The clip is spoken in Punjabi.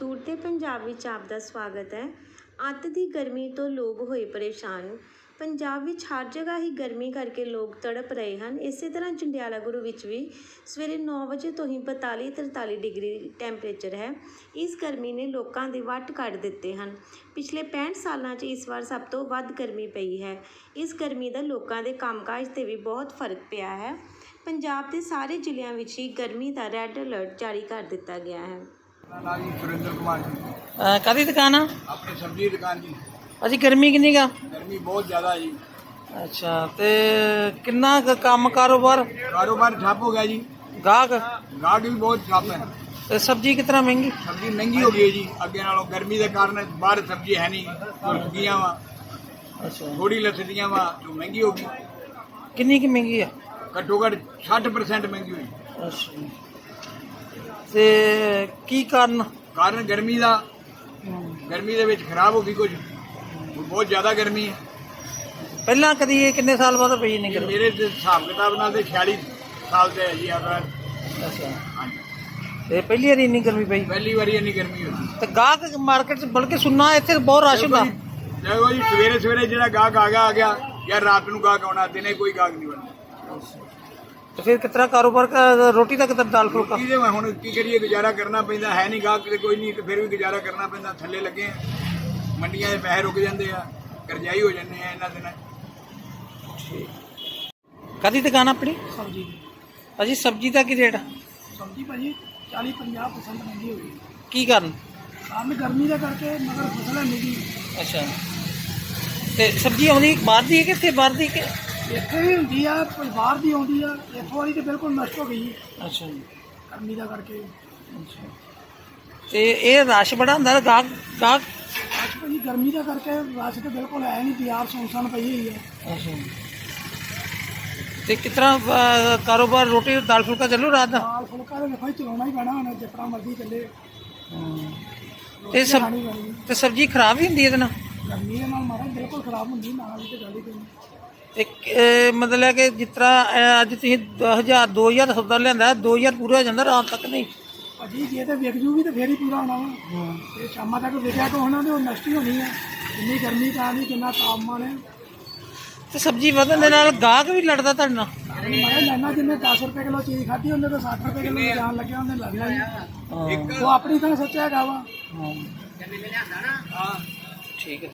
ਪੰਜਾਬ ਵਿੱਚ ਆਪ ਦਾ ਸਵਾਗਤ ਹੈ। ਅੱਤ ਦੀ ਗਰਮੀ ਤੋਂ ਲੋਕ ਹੋਏ ਪਰੇਸ਼ਾਨ। ਪੰਜਾਬ ਵਿੱਚ ਹਰ ਜਗ੍ਹਾ ਹੀ ਗਰਮੀ ਕਰਕੇ ਲੋਕ ਤੜਪ ਰਹੇ ਹਨ। ਇਸੇ ਤਰ੍ਹਾਂ ਜੰਡਿਆਲਾ ਗੁਰੂ ਵਿੱਚ ਵੀ ਸਵੇਰੇ 9 ਵਜੇ ਤੋਂ ਹੀ 42 43 ਡਿਗਰੀ ਟੈਂਪਰੇਚਰ ਹੈ। ਇਸ ਗਰਮੀ ਨੇ ਲੋਕਾਂ ਦੇ ਵੱਟ ਕੱਢ ਦਿੱਤੇ ਹਨ। ਪਿਛਲੇ 65 ਸਾਲਾਂ 'ਚ ਇਸ ਵਾਰ ਸਭ ਤੋਂ ਵੱਧ ਗਰਮੀ ਪਈ ਹੈ। ਇਸ ਗਰਮੀ ਦਾ ਲੋਕਾਂ ਦੇ ਕੰਮਕਾਜ ਤੇ ਵੀ ਬਹੁਤ ਫ਼ਰਕ ਪਿਆ ਹੈ। ਪੰਜਾਬ ਦੇ ਸਾਰੇ ਜ਼ਿਲ੍ਹਿਆਂ ਵਿੱਚ ਹੀ ਗਰਮੀ ਦਾ ਰੈੱਡ ਅਲਰਟ ਜਾਰੀ ਕਰ ਦਿੱਤਾ ਗਿਆ ਹੈ। ਨਾਮ ਜੀ ਸੁਰਿੰਦਰ ਕੁਮਾਰ ਜੀ। ਅਹ ਕਾਹਦੀ ਦੁਕਾਨ ਆ? ਆਪਣੀ ਸਬਜ਼ੀ ਦੁਕਾਨ ਜੀ। ਅਜੀ ਗਰਮੀ ਕਿੰਨੀ ਗਾ ਗਰਮੀ ਬਹੁਤ ਜ਼ਿਆਦਾ ਜੀ। ਅੱਛਾ ਤੇ ਕਿੰਨਾ ਕੁ ਕੰਮ ਕਾਰੋਬਾਰ? ਕਾਰੋਬਾਰ ਠੱਪ ਹੋ ਗਿਆ ਜੀ। ਗਾਹਕ? ਗਾਹਕ ਵੀ ਬਹੁਤ ਠੱਪ ਹੈ। ਤੇ ਸਬਜ਼ੀ ਕਿਤਨਾ ਮਹਿੰਗੀ? ਸਬਜ਼ੀ ਮਹਿੰਗੀ ਹੋ ਗਈ ਹੈ ਜੀ। ਅੱਗੇ ਨਾਲੋਂ ਗਰਮੀ ਦੇ ਕਾਰਨ ਬਾਹਰ ਸਬਜ਼ੀ ਹੈ ਨਹੀਂ। ਸੁਰਖੀਆਂ ਵਾ। ਅੱਛਾ। ਥੋੜੀ ਲੱਥਦੀਆਂ ਵਾ ਜੋ ਮਹਿੰਗੀ ਹੋ ਗਈ। ਕਿੰਨੀ ਕੀ ਮਹਿੰਗੀ ਆ? ਘੱਟੋ ਘੱਟ 60% ਮਹਿੰਗੀ ਹੋਈ। ਅੱਛਾ। ਤੇ ਕੀ ਕਾਰਨ? ਕਾਰਨ ਗਰਮੀ ਦਾ। ਗਰਮੀ ਦੇ ਵਿੱਚ ਖਰਾਬ ਹੋ ਗਈ ਕੁਝ। ਬਹੁਤ ਜ਼ਿਆਦਾ ਗਰਮੀ ਹੈ। ਪਹਿਲਾਂ ਕਦੀ ਇਹ ਕਿੰਨੇ ਸਾਲ ਬਾਅਦ ਪਈ ਨਹੀਂ ਗਰਮੀ? ਮੇਰੇ ਦੇ ਹਿਸਾਬ ਕਿਤਾਬ ਨਾਲ ਤੇ 46 ਸਾਲ ਤੇ ਹੈ ਜੀ ਆਦਰ ਅੱਛਾ। ਹਾਂਜੀ। ਤੇ ਪਹਿਲੀ ਵਾਰੀ ਇੰਨੀ ਗਰਮੀ ਪਈ? ਪਹਿਲੀ ਵਾਰੀ ਇੰਨੀ ਗਰਮੀ ਹੋਈ। ਤੇ ਗਾਹਕ ਮਾਰਕੀਟ 'ਚ ਬਲਕਿ ਸੁਣਨਾ ਇੱਥੇ ਬਹੁਤ ਰਸ਼ ਹੁੰਦਾ। ਦੇਖੋ ਜੀ ਸਵੇਰੇ ਸਵੇਰੇ ਜਿਹੜਾ ਗਾਹਕ ਆ ਗਿਆ ਆ ਗਿਆ ਜਾਂ ਰਾਤ ਨੂੰ ਗਾਹਕ ਆਉਣਾ ਦਿਨੇ ਕੋਈ ਗਾਹਕ ਨਹੀਂ ਆਉਣਾ ਤੇ ਫਿਰ ਕਿਤਨਾ ਕਾਰੋਬਾਰ ਕ- ਰੋਟੀ ਦਾ ਕਿਤਨਾ ਦਾਲ ਫੁਲਕਾ? ਕਿਹਦੇ ਮੈਂ ਹੁਣ ਕੀ ਕਰੀਏ ਗੁਜ਼ਾਰਾ ਕਰਨਾ ਪੈਂਦਾ ਹੈ ਨਹੀਂ ਗਾਹਕ ਤੇ ਕੋਈ ਨਹੀਂ ਤੇ ਫਿਰ ਵੀ ਗੁਜ਼ਾਰਾ ਕਰਨਾ ਪੈਂਦਾ ਥੱਲੇ ਲੱਗੇ ਆ। ਮੰਡੀਆਂ ਦੇ ਪੈਸੇ ਰੁਕ ਜਾਂਦੇ ਆ ਕਰਜ਼ਾਈ ਹੋ ਜਾਂਦੇ ਆ ਇਹਨਾਂ ਦਿਨਾਂ 'ਚ। ਕਾਹਦੀ ਦੁਕਾਨ ਆਪਣੀ? ਸਬਜ਼ੀ ਅਜੀ ਸਬਜ਼ੀ ਦਾ ਕੀ ਰੇਟ ਆ? ਸਬਜ਼ੀ ਭਾਜੀ 40 50% ਮਹਿੰਗੀ ਹੋ ਗਈ। ਕੀ ਕਾਰਨ? ਕਾਰਨ ਗਰਮੀ ਦਾ ਕਰਕੇ ਮਗਰ ਫਸਲ ਹੈ ਨਹੀਂ ਅੱਛਾ। ਤੇ ਸਬਜ਼ੀ ਆਉਂਦੀ ਬਾਹਰ ਦੀ ਹੈ ਕਿ ਇੱਥੇ ਬਾਹਰ ਦੀ ਕਿ ਇੱਥੇ ਵੀ ਹੁੰਦੀ ਆ ਬਾਹਰ ਦੀ ਆਉਂਦੀ ਆ ਇੱਥੋਂ ਵਾਲੀ ਤੇ ਬਿਲਕੁਲ ਨਸ਼ਟ ਹੋ ਗਈ। ਅੱਛਾ ਜੀ। ਗਰਮੀ ਦਾ ਕਰਕੇ। ਅੱਛਾ। ਤੇ ਇਹ ਰਸ਼ ਬੜਾ ਹੁੰਦਾ ਗਾਹਕ ਗਾਹਕ? ਅੱਜ ਭਾਜੀ ਗਰਮੀ ਦਾ ਕਰਕੇ ਰਸ਼ ਤੇ ਬਿਲਕੁਲ ਹੈ ਨਹੀਂ ਬਾਜ਼ਾਰ ਸੁਨਸਾਨ ਪਈ ਹੋਈ ਹੈ ਅੱਛਾ ਤੇ ਕਿਤਨਾ ਕਾਰੋਬਾਰ ਰੋਟੀ ਦਾਲ ਫੁਲਕਾ ਚੱਲੂ ਰਾਤ ਦਾ? ਦਾਲ ਫੁਲਕਾ ਤੇ ਵੇਖੋ ਜੀ ਚਲਾਉਣਾ ਹੀ ਪੈਣਾ ਹੁਣ ਜਿਸ ਤਰ੍ਹਾਂ ਮਰਜ਼ੀ ਚੱਲੇ। ਤੇ ਸਬ ਤੇ ਸਬਜ਼ੀ ਖਰਾਬ ਵੀ ਹੁੰਦੀ ਇਹਦੇ ਨਾਲ? ਗਰਮੀ ਦੇ ਨਾਲ ਮਾਰਾ ਬਿਲਕੁਲ ਖਰਾਬ ਹੁੰਦੀ ਨਾਲ ਦੀ ਤੇ ਗੱਲ ਹੀ ਕੋਈ ਨਹੀਂ। ਤੇ ਕ- ਮਤਲਬ ਹੈ ਕਿ ਜਿਸ ਤਰ੍ਹਾਂ ਅੱਜ ਤੁਸੀਂ 1000 2000 ਦਾ ਸੌਦਾ ਲਿਆਂਦਾ 2000 ਪੂਰਾ ਹੋ ਜਾਂਦਾ ਰਾਤ ਤੱਕ ਨਹੀਂ। ਭਾਜੀ ਜੇ ਤੇ ਵਿਕ ਜੂਗੀ ਤੇ ਫੇਰ ਹੀ ਪੂਰਾ ਹੋਣਾ ਵਾ। ਤੇ ਸ਼ਾਮਾਂ ਤੱਕ ਵਿਕਿਆ ਕੋ ਹੋਣਾ ਤੇ ਉਹ ਨਸ਼ਟ ਹੀ ਹੋਣੀ ਆ। ਇੰਨੀ ਗਰਮੀ ਤਾਂ ਨਹੀਂ ਕਿੰਨਾ ਤਾਪਮਾਨ ਹੈ ਤੇ ਸਬਜ਼ੀ ਵਧਣ ਦੇ ਨਾਲ ਗਾਹਕ ਵੀ ਲੜਦਾ ਤੁਹਾਡੇ ਨਾਲ। ਮੈਂ ਲੈਣਾ ਜਿੰਨੇ 10 ਰੁਪਏ ਕਿਲੋ ਚੀਜ਼ ਖਾਧੀ ਉਹਨੇ ਤਾਂ 60 ਰੁਪਏ ਕਿਲੋ ਜਾਣ ਲੱਗਿਆ ਉਹਨੇ ਲੱਗਣਾ ਹੀ ਹਾਂ। ਉਹ ਆਪਣੀ ਤਾਂ ਸੱਚਾ ਹੈਗਾ ਵਾ। ਠੀਕ ਹੈ।